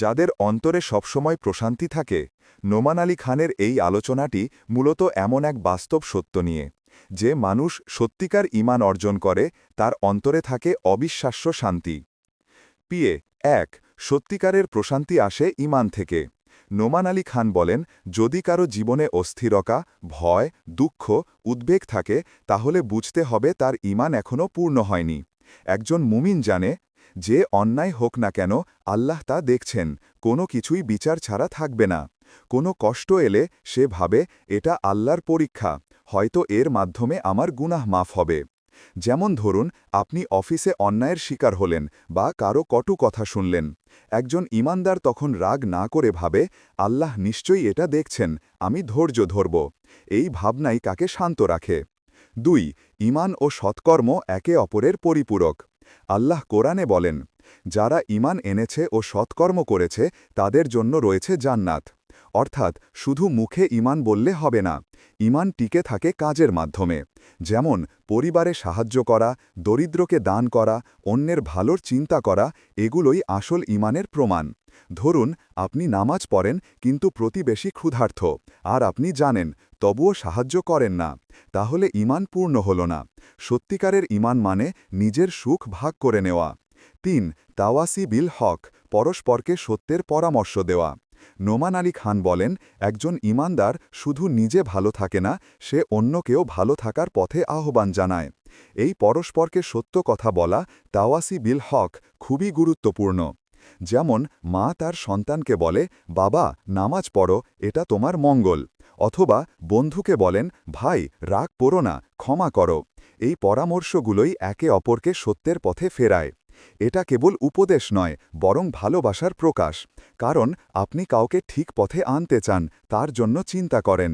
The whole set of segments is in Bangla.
যাদের অন্তরে সবসময় প্রশান্তি থাকে, নোমান আলী খানের এই আলোচনাটি মূলত এমন এক বাস্তব সত্য নিয়ে, যে মানুষ সত্যিকার ইমান অর্জন করে, তার অন্তরে থাকে অবিশ্বাস্য শান্তি। পিএ এক, সত্যিকারের প্রশান্তি আসে ইমান থেকে। নোমান আলী খান বলেন, যদি কারও জীবনে অস্থিরতা, ভয়, দুঃখ, উদ্বেগ থাকে, তাহলে বুঝতে হবে তার ইমান এখনও পূর্ণ হয়নি। একজন মুমিন জানে যে অন্যায় হোক না কেন, আল্লাহ তা দেখছেন, কোনো কিছুই বিচার ছাড়া থাকবে না। কোনো কষ্ট এলে সে ভাবে, এটা আল্লাহর পরীক্ষা, হয়তো এর মাধ্যমে আমার গুনাহ মাফ হবে। যেমন ধরুন, আপনি অফিসে অন্যায়ের শিকার হলেন বা কারও কটু কথা শুনলেন। একজন ইমানদার তখন রাগ না করে ভাবে, আল্লাহ নিশ্চয়ই এটা দেখছেন, আমি ধৈর্য ধরব। এই ভাবনাই কাকে শান্ত রাখে? দুই, ইমান ও সৎকর্ম একে অপরের পরিপূরক। আল্লাহ কোরআনে বলেন, যারা ইমান এনেছে ও সৎকর্ম করেছে, তাদের জন্য রয়েছে জান্নাত। অর্থাৎ শুধু মুখে ইমান বললে হবে না ইমান টিকে থাকে কাজের মাধ্যমে। যেমন, পরিবারে সাহায্য করা, দরিদ্রকে দান করা, অন্যের ভালোর চিন্তা করা, এগুলোই আসল ইমানের প্রমাণ। ধরুন, আপনি নামাজ পড়েন, কিন্তু প্রতিবেশী ক্ষুধার্থ। আর আপনি জানেন, তবুও সাহায্য করেন না। তাহলে ইমান পূর্ণ হল না। সত্যিকারের ইমান মানে নিজের সুখ ভাগ করে নেওয়া। তিন, তাওয়াসি বিল হক, পরস্পরকে সত্যের পরামর্শ দেওয়া। নোমান আলী খান বলেন, একজন ইমানদার শুধু নিজে ভালো থাকে না, সে অন্যকেও ভালো থাকার পথে আহ্বান জানায়। এই পরস্পরকে সত্য কথা বলা তাওয়াসি বিল হক খুবই গুরুত্বপূর্ণ। যেমন, মা তার সন্তানকে বলে, বাবা, নামাজ পড়ো, এটা তোমার মঙ্গল। অথবা, বন্ধুকে বলেন, ভাই, রাগ পড়ো না, ক্ষমা করো। এই পরামর্শগুলোই একে অপরকে সত্যের পথে ফেরায়। এটা কেবল উপদেশ নয়, বরং ভালোবাসার প্রকাশ। কারণ, আপনি কাউকে ঠিক পথে আনতে চান, তার জন্য চিন্তা করেন।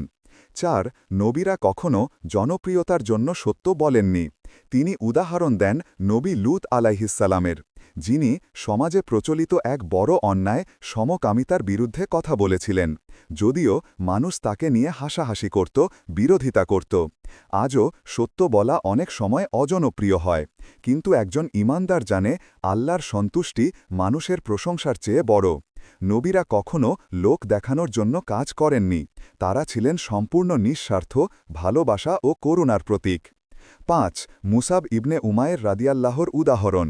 চার, নবীরা কখনও জনপ্রিয়তার জন্য সত্য বলেননি। তিনি উদাহরণ দেন নবী লুত আলাইহিসালামের যিনি সমাজে প্রচলিত এক বড় অন্যায় সমকামিতার বিরুদ্ধে কথা বলেছিলেন। যদিও মানুষ তাকে নিয়ে হাসাহাসি করত, বিরোধিতা করত। আজও সত্য বলা অনেক সময় অজনপ্রিয় হয়। কিন্তু একজন ইমানদার জানে আল্লাহর সন্তুষ্টি মানুষের প্রশংসার চেয়ে বড়। নবীরা কখনও লোক দেখানোর জন্য কাজ করেননি। তারা ছিলেন সম্পূর্ণ নিঃস্বার্থ, ভালোবাসা ও করুণার প্রতীক। পাঁচ, মুসাব ইবনে উমায়ের রাদিয়াল্লাহর উদাহরণ।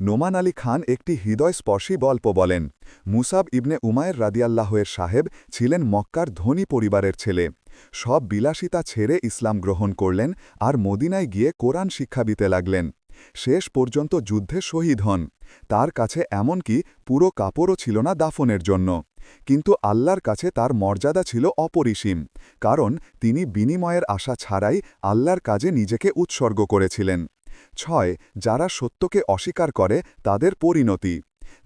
নোমান আলী খান একটি হৃদয়স্পর্শী গল্প বলেন, মুসাব ইবনে উমায়ের রাদিয়াল্লাহের সাহেব ছিলেন মক্কার ধনী পরিবারের ছেলে। সব বিলাসিতা ছেড়ে ইসলাম গ্রহণ করলেন আর মদিনায় গিয়ে কোরআন শিক্ষা দিতে লাগলেন। শেষ পর্যন্ত যুদ্ধে শহীদ হন। তার কাছে এমনকি পুরো কাপড়ও ছিল না দাফনের জন্য। কিন্তু আল্লাহর কাছে তার মর্যাদা ছিল অপরিসীম, কারণ তিনি বিনিময়ের আশা ছাড়াই আল্লাহর কাজে নিজেকে উৎসর্গ করেছিলেন। ছয়, যারা সত্যকে অস্বীকার করে, তাদের পরিণতি।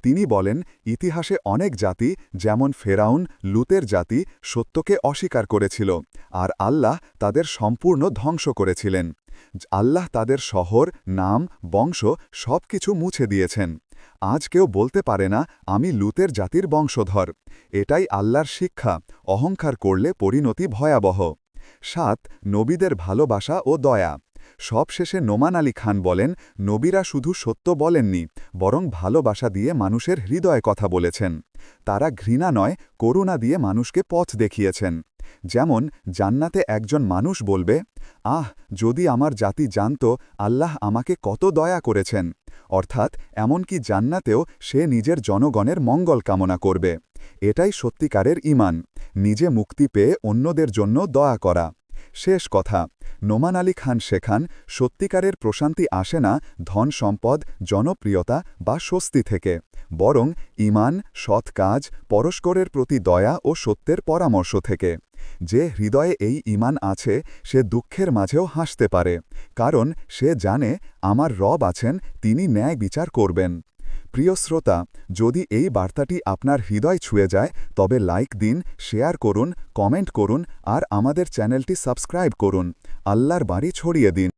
তিনি বলেন, ইতিহাসে অনেক জাতি, যেমন ফেরাউন, লুতের জাতি, সত্যকে অস্বীকার করেছিল, আর আল্লাহ তাদের সম্পূর্ণ ধ্বংস করেছিলেন। আল্লাহ তাদের শহর, নাম, বংশ সব কিছু মুছে দিয়েছেন। আজ কেউ বলতে পারে না, আমি লুতের জাতির বংশধর। এটাই আল্লাহর শিক্ষা, অহংকার করলে পরিণতি ভয়াবহ। সাত, নবীদের ভালোবাসা ও দয়া। সবশেষে নোমান আলী খান বলেন, নবীরা শুধু সত্য বলেননি, বরং ভালোবাসা দিয়ে মানুষের হৃদয় কথা বলেছেন। তারা ঘৃণা নয়, করুণা দিয়ে মানুষকে পথ দেখিয়েছেন। যেমন, জান্নাতে একজন মানুষ বলবে, আহ, যদি আমার জাতি জানত, আল্লাহ আমাকে কত দয়া করেছেন। অর্থাৎ, এমনকি জান্নাতেও সে নিজের জনগণের মঙ্গল কামনা করবে। এটাই সত্যিকারের ইমান নিজে মুক্তি পেয়ে অন্যদের জন্য দয়া করা। শেষ কথা, নোমান আলী খান শেখান সত্যিকারের প্রশান্তি আসে না ধন সম্পদ, জনপ্রিয়তা বা স্বস্তি থেকে, বরং ইমান সৎ কাজ, পরস্পরের প্রতি দয়া ও সত্যের পরামর্শ থেকে। যে হৃদয়ে এই ইমান আছে, সে দুঃখের মাঝেও হাসতে পারে, কারণ সে জানে, আমার রব আছেন, তিনি ন্যায় বিচার করবেন। প্রিয় শ্রোতা, যদি এই বার্তাটি আপনার হৃদয় ছুঁয়ে যায়, তবে লাইক দিন, শেয়ার করুন, কমেন্ট করুন, আর আমাদের চ্যানেলটি সাবস্ক্রাইব করুন। আল্লাহর বাড়ি ছড়িয়ে দিন।